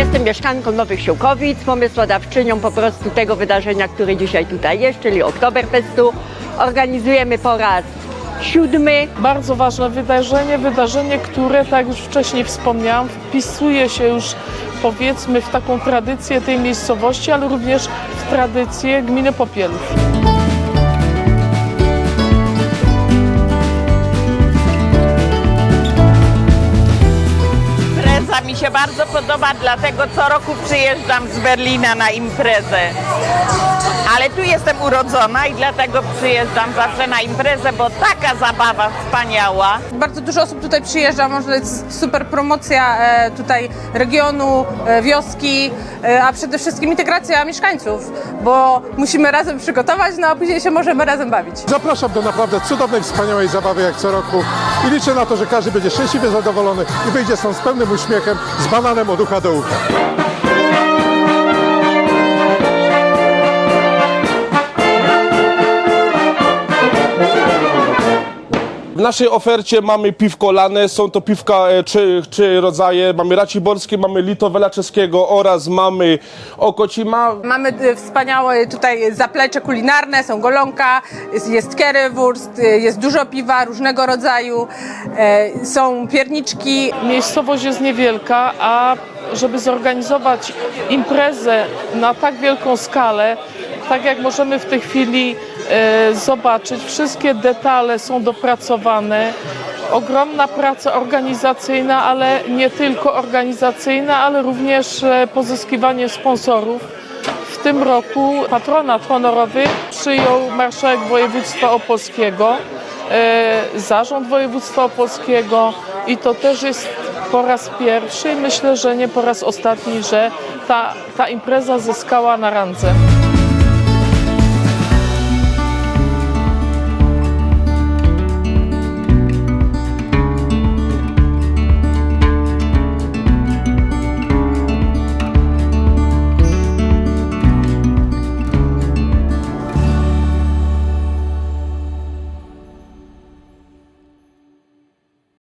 Jestem mieszkanką Nowych Siłkowic, pomysłodawczynią po prostu tego wydarzenia, które dzisiaj tutaj jest, czyli Oktoberfestu. Organizujemy po raz siódmy. Bardzo ważne wydarzenie, wydarzenie, które, tak już wcześniej wspomniałam, wpisuje się już powiedzmy w taką tradycję tej miejscowości, ale również w tradycję gminy Popielów. Mi się bardzo podoba, dlatego co roku przyjeżdżam z Berlina na imprezę. Ale tu jestem urodzona i dlatego przyjeżdżam zawsze na imprezę, bo taka zabawa wspaniała. Bardzo dużo osób tutaj przyjeżdża, może jest super promocja e, tutaj regionu, e, wioski, e, a przede wszystkim integracja mieszkańców, bo musimy razem przygotować, no a później się możemy razem bawić. Zapraszam do naprawdę cudownej, wspaniałej zabawy jak co roku i liczę na to, że każdy będzie szczęśliwie zadowolony i wyjdzie stąd z pełnym uśmiechem, z bananem od ucha do ucha. W naszej ofercie mamy piwko lane, są to piwka e, trzy, trzy rodzaje. Mamy raciborskie, mamy litowela czeskiego oraz mamy okocima. Mamy e, wspaniałe tutaj zaplecze kulinarne, są golonka, jest, jest currywurst, e, jest dużo piwa różnego rodzaju, e, są pierniczki, Miejscowość jest niewielka, a żeby zorganizować imprezę na tak wielką skalę, tak jak możemy w tej chwili zobaczyć, wszystkie detale są dopracowane. Ogromna praca organizacyjna, ale nie tylko organizacyjna, ale również e, pozyskiwanie sponsorów. W tym roku patronat honorowy przyjął marszałek województwa opolskiego, e, zarząd województwa opolskiego i to też jest po raz pierwszy myślę, że nie po raz ostatni, że ta, ta impreza zyskała na randze.